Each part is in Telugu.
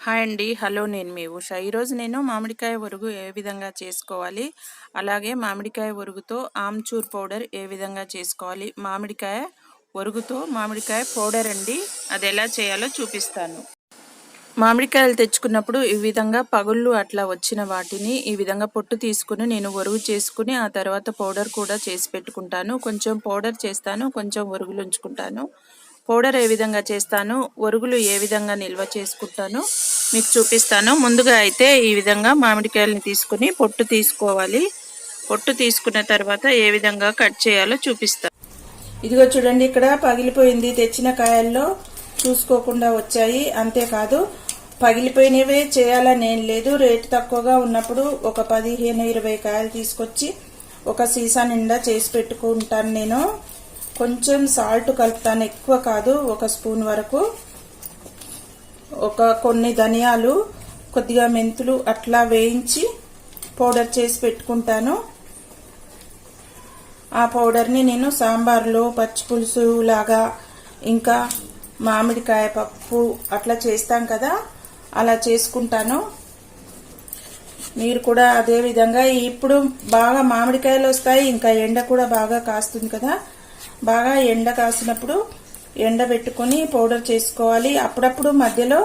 హాయ్ అండి. హలో నేను మీ ఉష. ఈరోజు నేను మామిడికాయ ఒరుగు ఏ విధంగా చేసుకోవాలి? అలాగే మామిడికాయ ఒరుగుతో ఆమ్చూర్ పౌడర్ ఏ విధంగా చేసుకోవాలి? మామిడికాయ ఒరుగుతో మామిడికాయ పౌడర్ అండి. అది ఎలా చేయాలో చూపిస్తాను. మామిడికాయలు తెచ్చుకున్నప్పుడు ఈ విధంగా పగుళ్ళు అట్లా వచ్చిన వాటిని ఈ విధంగా పొట్టు తీసుకుని నేను ఒరుగు చేసుకుని ఆ తర్వాత పౌడర్ కూడా చేసి పెట్టుకుంటాను. కొంచెం పౌడర్ చేస్తాను కొంచెం ఒరుగులు ఉంచుకుంటాను. పౌడర్ ఏ విధంగా చేస్తాను ఒరుగులు ఏ విధంగా నిల్వ చేసుకుంటాను మీకు చూపిస్తాను. ముందుగా అయితే ఈ విధంగా మామిడికాయలని తీసుకుని పొట్టు తీసుకోవాలి. పొట్టు తీసుకున్న తర్వాత ఏ విధంగా కట్ చేయాలో చూపిస్తాను. ఇదిగో చూడండి ఇక్కడ పగిలిపోయింది. తెచ్చిన కాయల్లో చూసుకోకుండా వచ్చాయి. అంతేకాదు పగిలిపోయినవే చేయాలని ఏం లేదు. రేటు తక్కువగా ఉన్నప్పుడు ఒక పదిహేను ఇరవై కాయలు తీసుకొచ్చి ఒక సీసా నిండా చేసి పెట్టుకుంటాను నేను. కొంచెం సాల్ట్ కలుపుతాను. ఎక్కువ కాదు ఒక స్పూన్ వరకు. ఒక కొన్ని ధనియాలు కొద్దిగా మెంతులు అట్లా వేయించి పౌడర్ చేసి పెట్టుకుంటాను. ఆ పౌడర్ని నేను సాంబార్లో పచ్చి పులుసు లాగా ఇంకా మామిడికాయ పప్పు అట్లా చేస్తాం కదా అలా చేసుకుంటాను. మీరు కూడా అదే విధంగా ఇప్పుడు బాగా మామిడికాయలు వస్తాయి ఇంకా ఎండ కూడా బాగా కాస్తుంది కదా. బాగా ఎండ కాసినప్పుడు ఎండబెట్టుకుని పౌడర్ చేసుకోవాలి. అప్పుడప్పుడు మధ్యలో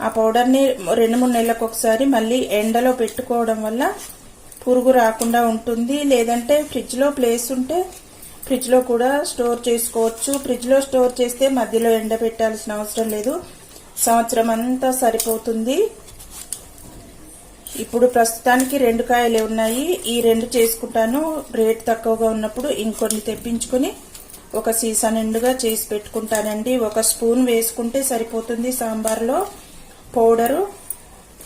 ఆ పౌడర్ని రెండు మూడు నెలలకు ఒకసారి మళ్ళీ ఎండలో పెట్టుకోవడం వల్ల పురుగు రాకుండా ఉంటుంది. లేదంటే ఫ్రిడ్జ్లో ప్లేస్ ఉంటే ఫ్రిడ్జ్లో కూడా స్టోర్ చేసుకోవచ్చు. ఫ్రిడ్జ్లో స్టోర్ చేస్తే మధ్యలో ఎండ పెట్టాల్సిన అవసరం లేదు. సంవత్సరం అంతా సరిపోతుంది. ఇప్పుడు ప్రస్తుతానికి రెండు కాయలే ఉన్నాయి. ఈ రెండు చేసుకుంటాను. రేట్ తక్కువగా ఉన్నప్పుడు ఇంకొన్ని తెప్పించుకొని ఒక సీసా నిండుగా చేసి పెట్టుకుంటానండి. ఒక స్పూన్ వేసుకుంటే సరిపోతుంది సాంబార్లో. పౌడరు.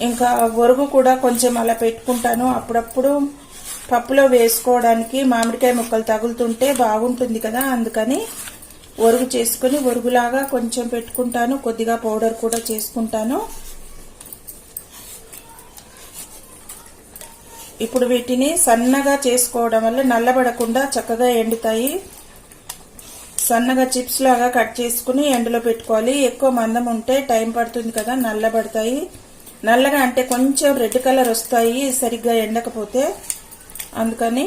ఇంకా ఒరుగు కూడా కొంచెం అలా పెట్టుకుంటాను. అప్పుడప్పుడు పప్పులో వేసుకోవడానికి మామిడికాయ ముక్కలు తగులుతుంటే బాగుంటుంది కదా అందుకని ఒరుగు చేసుకుని ఒరుగులాగా కొంచెం పెట్టుకుంటాను. కొద్దిగా పౌడర్ కూడా చేసుకుంటాను. ఇప్పుడు వీటిని సన్నగా చేసుకోవడం వల్ల నల్లబడకుండా చక్కగా ఎండుతాయి. సన్నగా చిప్స్ లాగా కట్ చేసుకుని ఎండలో పెట్టుకోవాలి. ఎక్కువ మందం ఉంటే టైం పడుతుంది కదా నల్లబడతాయి. నల్లగా అంటే కొంచెం రెడ్ కలర్ వస్తాయి సరిగ్గా ఎండకపోతే. అందుకని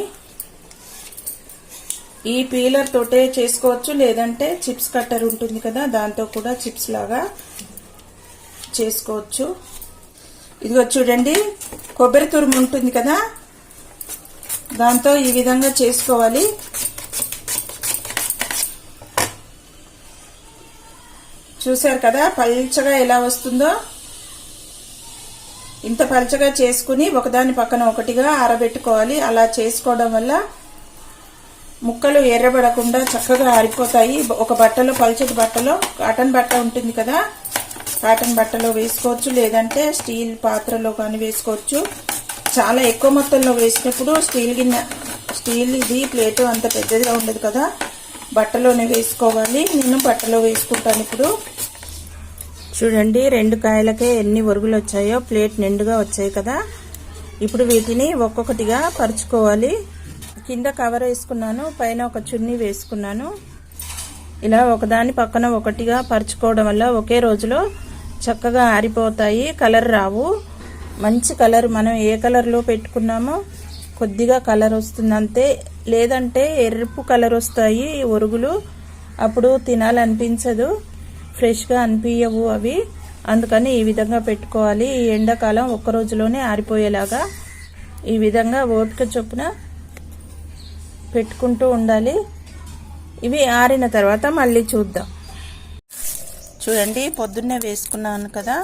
ఈ పీలర్ తోటే చేసుకోవచ్చు. లేదంటే చిప్స్ కట్టర్ ఉంటుంది కదా దాంతో కూడా చిప్స్ లాగా చేసుకోవచ్చు. ఇదిగో చూడండి కొబ్బరి తురుము ఉంటుంది కదా. దాంతో ఈ విధంగా చేసుకోవాలి. చూశారు కదా పల్చగా ఎలా వస్తుందో? ఇంత పల్చగా చేసుకుని ఒకదాని పక్కన ఒకటిగా ఆరబెట్టుకోవాలి. అలా చేసుకోవడం వల్ల ముక్కలు ఎర్రబడకుండా చక్కగా ఆరిపోతాయి. ఒక బట్టలో పల్చటి బట్టలో కాటన్ బట్ట ఉంటుంది కదా కాటన్ బట్టలో వేసుకోవచ్చు. లేదంటే స్టీల్ పాత్రలో కానీ వేసుకోవచ్చు. చాలా ఎక్కువ మొత్తంలో వేసినప్పుడు స్టీల్ గిన్నె స్టీల్ ఇది ప్లేటు అంత పెద్దదిగా ఉండదు కదా. బట్టలోనే వేసుకోవాలి. నేను బట్టలో వేసుకుంటాను ఇప్పుడు. చూడండి రెండు కాయలకే ఎన్ని ఒరుగులు వచ్చాయో ప్లేట్ నిండుగా వచ్చాయి కదా. ఇప్పుడు వీటిని ఒక్కొక్కటిగా పరుచుకోవాలి. కింద కవర్ వేసుకున్నాను పైన ఒక చున్నీ వేసుకున్నాను. ఇలా ఒకదాని పక్కన ఒకటిగా పరుచుకోవడం వల్ల ఒకే రోజులో చక్కగా ఆరిపోతాయి కలర్ రావు. మంచి కలర్ మనం ఏ కలర్లో పెట్టుకున్నామో కొద్దిగా కలర్ వస్తుందంతే. లేదంటే ఎరుపు కలర్ వస్తాయి ఒరుగులు. అప్పుడు తినాలనిపించదు. ఫ్రెష్గా అనిపించవు అవి. అందుకని ఈ విధంగా పెట్టుకోవాలి. ఈ ఎండాకాలం ఒక్క రోజులోనే ఆరిపోయేలాగా ఈ విధంగా ఓపిక చొప్పున పెట్టుకుంటూ ఉండాలి. ఇవి ఆరిన తర్వాత మళ్ళీ చూద్దాం. చూడండి పొద్దున్నే వేసుకున్నాను కదా.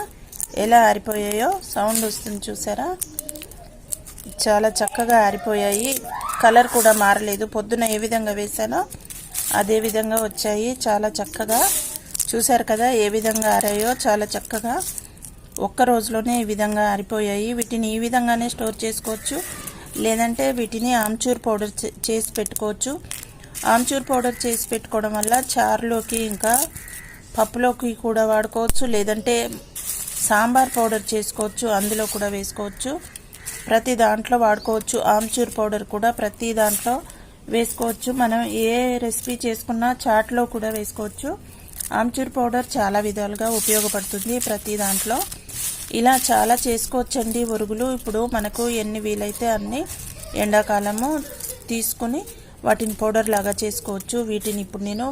ఎలా ఆరిపోయాయో సౌండ్ వస్తుంది చూసారా? చాలా చక్కగా ఆరిపోయాయి. కలర్ కూడా మారలేదు. పొద్దున ఏ విధంగా వేసానో అదే విధంగా వచ్చాయి. చాలా చక్కగా చూశారు కదా ఏ విధంగా ఆరాయో. చాలా చక్కగా ఒక్క రోజులోనే ఈ విధంగా ఆరిపోయాయి. వీటిని ఈ విధంగానే స్టోర్ చేసుకోవచ్చు. లేదంటే వీటిని ఆమ్చూర్ పౌడర్ చేసి పెట్టుకోవచ్చు. ఆమ్చూర్ పౌడర్ చేసి పెట్టుకోవడం వల్ల చారులోకి ఇంకా పప్పులోకి కూడా వాడుకోవచ్చు. లేదంటే సాంబార్ పౌడర్ చేసుకోవచ్చు. అందులో కూడా వేసుకోవచ్చు. ప్రతి దాంట్లో వాడుకోవచ్చు. ఆమ్చూర్ పౌడర్ కూడా ప్రతి దాంట్లో వేసుకోవచ్చు. మనం ఏ రెసిపీ చేసుకున్నా చాట్లో కూడా వేసుకోవచ్చు. ఆమ్చూర్ పౌడర్ చాలా విధాలుగా ఉపయోగపడుతుంది ప్రతి దాంట్లో. ఇలా చాలా చేసుకోవచ్చండి ఒరుగులు. ఇప్పుడు మనకు ఎన్ని వీలైతే అన్ని ఎండాకాలము తీసుకుని వాటిని పౌడర్ లాగా చేసుకోవచ్చు. వీటిని ఇప్పుడు నేను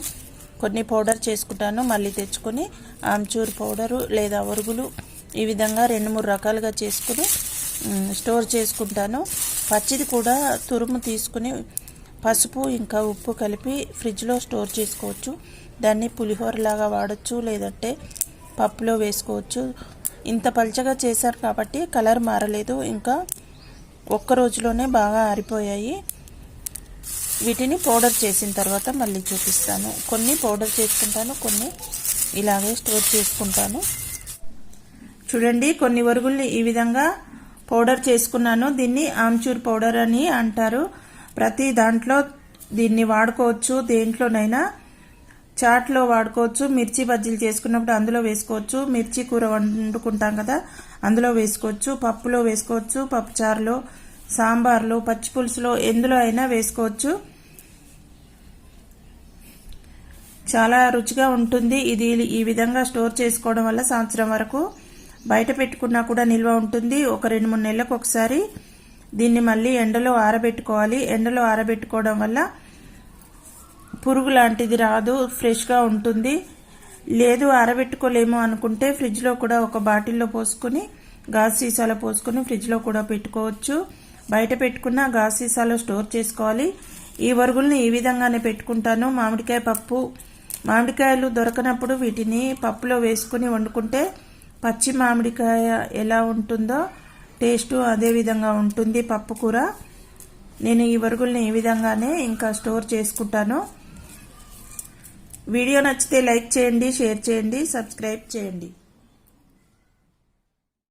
కొన్ని పౌడర్ చేసుకుంటాను. మళ్ళీ తెచ్చుకొని ఆమ్చూర్ పౌడరు లేదా ఒరుగులు ఈ విధంగా రెండు మూడు రకాలుగా చేసుకుని స్టోర్ చేసుకుంటాను. పచ్చిది కూడా తురుము తీసుకుని పసుపు ఇంకా ఉప్పు కలిపి ఫ్రిడ్జ్లో స్టోర్ చేసుకోవచ్చు. దాన్ని పులిహోర లాగా వాడచ్చు లేదంటే పప్పులో వేసుకోవచ్చు. ఇంత పల్చగా చేశారు కాబట్టి కలర్ మారలేదు. ఇంకా ఒక్క రోజులోనే బాగా ఆరిపోయాయి. వీటిని పౌడర్ చేసిన తర్వాత మళ్ళీ చూపిస్తాను. కొన్ని పౌడర్ చేసుకుంటాను కొన్ని ఇలాగే స్టోర్ చేసుకుంటాను. చూడండి కొన్ని వరుగుల్ని ఈ విధంగా పౌడర్ చేసుకున్నాను. దీన్ని ఆమ్చూర్ పౌడర్ అని అంటారు. ప్రతి దాంట్లో దీన్ని వాడుకోవచ్చు. దేంట్లోనైనా చాట్లో వాడుకోవచ్చు. మిర్చి బజ్జీలు చేసుకున్నప్పుడు అందులో వేసుకోవచ్చు. మిర్చి కూర వండుకుంటాం కదా అందులో వేసుకోవచ్చు. పప్పులో వేసుకోవచ్చు. పప్పుచారులో సాంబార్లో పచ్చి పులుసులో ఎందులో అయినా వేసుకోవచ్చు. చాలా రుచిగా ఉంటుంది. ఇది ఈ విధంగా స్టోర్ చేసుకోవడం వల్ల సంవత్సరం వరకు బయట పెట్టుకున్నా కూడా నిల్వ ఉంటుంది. ఒక రెండు మూడు నెలలకు ఒకసారి దీన్ని మళ్ళీ ఎండలో ఆరబెట్టుకోవాలి. ఎండలో ఆరబెట్టుకోవడం వల్ల పురుగు లాంటిది రాదు ఫ్రెష్గా ఉంటుంది. లేదు ఆరబెట్టుకోలేము అనుకుంటే ఫ్రిడ్జ్లో కూడా ఒక బాటిల్లో పోసుకొని గాజు సీసాలో పోసుకొని ఫ్రిడ్జ్లో కూడా పెట్టుకోవచ్చు. బయట పెట్టుకున్న గాజు సీసాలో స్టోర్ చేసుకోవాలి. ఈ వరుగుల్ని ఈ విధంగానే పెట్టుకుంటాను. మామిడికాయ పప్పు మామిడికాయలు దొరకనప్పుడు వీటిని పప్పులో వేసుకుని వండుకుంటే పచ్చి మామిడికాయ ఎలా ఉంటుందో టేస్ట్ అదే విధంగా ఉంటుంది పప్పు కూర. నేను ఈ వరుగుల్ని ఈ విధంగానే ఇంకా స్టోర్ చేసుకుంటాను. వీడియో నచ్చితే లైక్ చేయండి షేర్ చేయండి సబ్స్క్రైబ్ చేయండి.